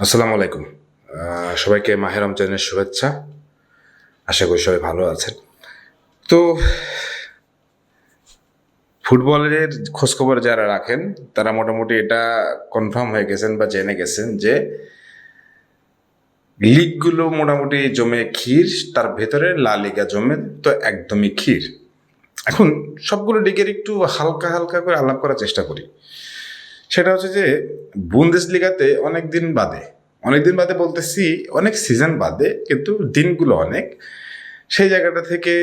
আসসালামু আলাইকুম। সবাইকে মাহের রমজানের শুভেচ্ছা। আশা করি সবাই ভালো আছেন। তো, ফুটবলের খোঁজখবর যারা রাখেন, তারা মোটামুটি এটা কনফার্ম হয়ে গেছেন বা জেনে গেছেন যে লিগগুলো মোটামুটি জমে ক্ষীর, তার ভেতরে লা লিগা জমে তো একদমই ক্ষীর। এখন সবগুলো লিগের একটু হালকা হালকা করে আলাপ করার চেষ্টা করি। সেটা হচ্ছে যে বুন্দেশ লিগাতে অনেক দিন বাদে অনেক দিন বাদে বলতেছি অনেক সিজন বাদে, কিন্তু দিনগুলো অনেক। সেই জায়গাটা থেকে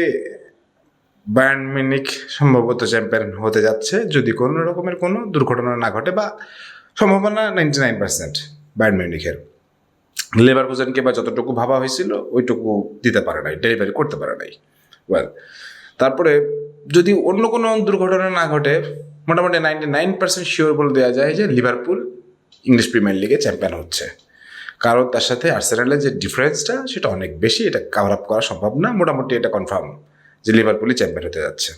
বায়ার্ন মিউনিক সম্ভবত চ্যাম্পিয়ন হতে যাচ্ছে, যদি কোনো রকমের কোনো দুর্ঘটনা না ঘটে বা সম্ভাবনা নাইনটি নাইন পার্সেন্ট বায়ার্ন মিউনিকের লেবার কুজনকে বা যতটুকু ভাবা হয়েছিল, ওইটুকু দিতে পারে নাই ডেলিভারি করতে পারে নাই। ওয়েল তারপরে যদি অন্য কোনো দুর্ঘটনা না ঘটে মোটামুটি নাইনটি নাইন পার্সেন্ট শিওর বলে দেওয়া যায় যে লিভারপুল ইংলিশ প্রিমিয়ার লিগে চ্যাম্পিয়ন হচ্ছে। কারণ তার সাথে আর্সেনালের যে ডিফারেন্সটা সেটা অনেক বেশি, এটা কাভার আপ করা সম্ভব না। মোটামুটি এটা কনফার্ম যে লিভারপুলই চ্যাম্পিয়ন হতে যাচ্ছে।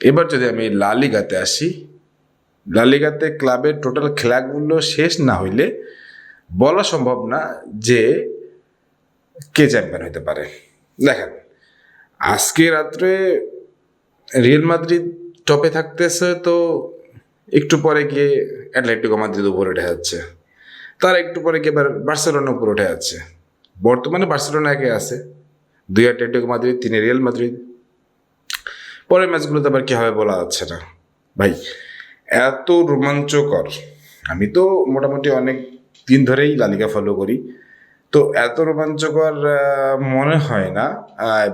এবার যদি আমি লা লিগাতে আসি লা লিগাতে ক্লাবের টোটাল খেলাগুলো শেষ না হইলে বলা সম্ভব না যে কে চ্যাম্পিয়ন হতে পারে। দেখেন, আজকে রাত্রে রিয়েল মাদ্রিদ টপে থাকতেছে তো একটু পরে গিয়ে অ্যাটলেটিকো মাদ্রিদ উপরে উঠে যাচ্ছে। তার একটু পরে গিয়ে এবার বার্সেলোনা উপরে উঠে যাচ্ছে। বর্তমানে বার্সেলোনা একে আছে। দুই অ্যাটলেটিকো মাদ্রিদ তিন রিয়েল মাদ্রিদ পরের ম্যাচগুলোতে আবার কী হবে বলা যাচ্ছে না। ভাই, এত রোমাঞ্চকর। আমি তো মোটামুটি অনেক দিন ধরেই লালিকা ফলো করি। তো এত রোমাঞ্চকর মনে হয় না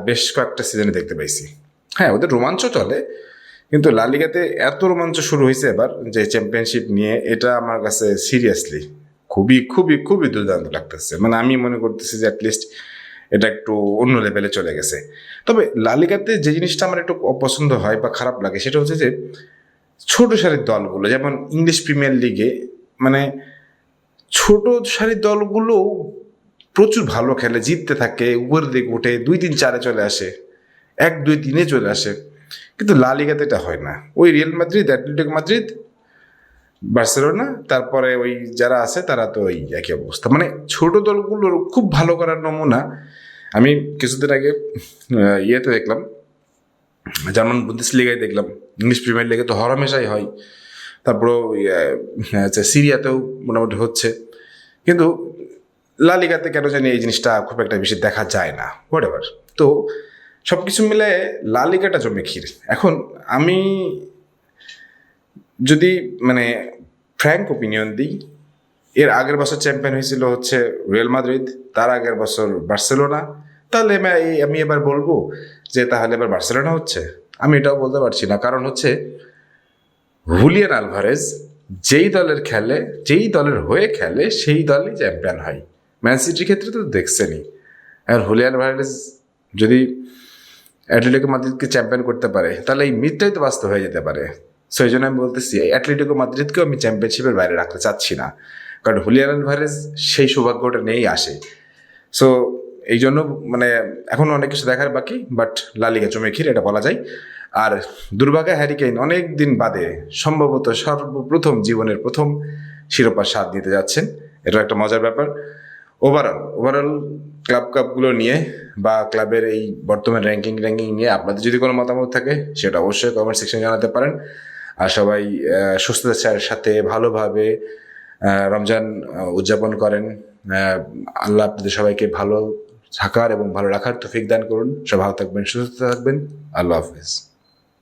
বেশ কয়েকটা সিজনে দেখতে পাইছি। হ্যাঁ ওদের রোমাঞ্চ চলে। কিন্তু লালিগাতে এত রোমাঞ্চ শুরু হয়েছে এবার যে চ্যাম্পিয়নশিপ নিয়ে এটা আমার কাছে সিরিয়াসলি খুবই খুবই খুবই দুর্দান্ত লাগতেছে। মানে আমি মনে করতেছি যে অ্যাটলিস্ট এটা একটু অন্য লেভেলে চলে গেছে। তবে লালিগাতে যে জিনিসটা আমার একটু অপছন্দ হয় বা খারাপ লাগে সেটা হচ্ছে যে ছোট সারির দলগুলো, যেমন ইংলিশ প্রিমিয়ার লিগে মানে ছোট সারির দলগুলো প্রচুর ভালো খেলে, জিততে থাকে, উপরের দিকে উঠে দুই তিন চারে চলে আসে, এক দুই তিনে চলে আসে। কিন্তু লা লিগাতে এটা হয় না। ওই Real Madrid, Atletico Madrid, Barcelona, তারপরে ওই যারা আছে তারা তো ওই একই অবস্থা। মানে ছোট দলগুলোর খুব ভালো করার নমুনা, আমি কিছুদিন আগে ইয়েতে দেখলাম, জার্মান বুন্দেস লিগায় দেখলাম, ইংলিশ প্রিমিয়ার লিগে তো হরমেশাই হয়। তারপরেও আচ্ছা সিরিয়াতেও মোটামুটি হচ্ছে। কিন্তু লালিগাতে কেন জানি এই জিনিসটা খুব একটা বেশি দেখা যায় না হোয়াট এভার তো সব কিছু মিলে লা লিগাটা জমে ক্ষীর। এখন আমি যদি মানে ফ্র্যাঙ্ক ওপিনিয়ন দিই, এর আগের বছর চ্যাম্পিয়ন হয়েছিল হচ্ছে রিয়েল মাদ্রিদ তার আগের বছর বার্সেলোনা তাহলে আমি এবার বলব যে তাহলে এবার বার্সেলোনা হচ্ছে। আমি এটাও বলতে পারছি না। কারণ হচ্ছে হুলিয়ান আলভারেজ যেই দলের খেলে, যেই দলের হয়ে খেলে, সেই দলই চ্যাম্পিয়ন হয়। ম্যান সিটির ক্ষেত্রে তো দেখছেনি আর হুলিয়ান আলভারেজ যদি অ্যাটলেটিকো মাদ্রিদকে চ্যাম্পিয়ন করতে পারে, তাহলে এই মিথটাই তো বাস্তব হয়ে যেতে পারে। সো এই জন্য আমি বলতেছি অ্যাটলেটিকো মাদ্রিদকেও আমি চ্যাম্পিয়নশিপের বাইরে রাখতে চাচ্ছি না। কারণ হুলিয়ান আলভারেজ সেই সৌভাগ্যটা নিয়েই আসে। সো এই জন্য মানে এখনও অনেক কিছু দেখার বাকি, বাট লালিগা জমে ক্ষীর, এটা বলা যায়। আর দুর্ভাগ্য হ্যারিকেইন অনেক দিন বাদে সম্ভবত সর্বপ্রথম জীবনের প্রথম শিরোপার স্বাদ দিতে যাচ্ছেন। এটা একটা মজার ব্যাপার। ওভারঅল ওভারঅল ক্লাব কাপগুলো নিয়ে বা ক্লাবের এই বর্তমান র্যাঙ্কিং র্যাঙ্কিং নিয়ে আপনাদের যদি কোনো মতামত থাকে, সেটা অবশ্যই কমেন্ট সেকশনে জানাতে পারেন। আর সবাই সুস্থতার সাথে ভালোভাবে রমজান উদযাপন করেন। আল্লাহ আপনাদের সবাইকে ভালো থাকার এবং ভালো রাখার তৌফিক দান করুন। সব ভালো থাকবেন, সুস্থ থাকবেন। আল্লাহ হাফিজ।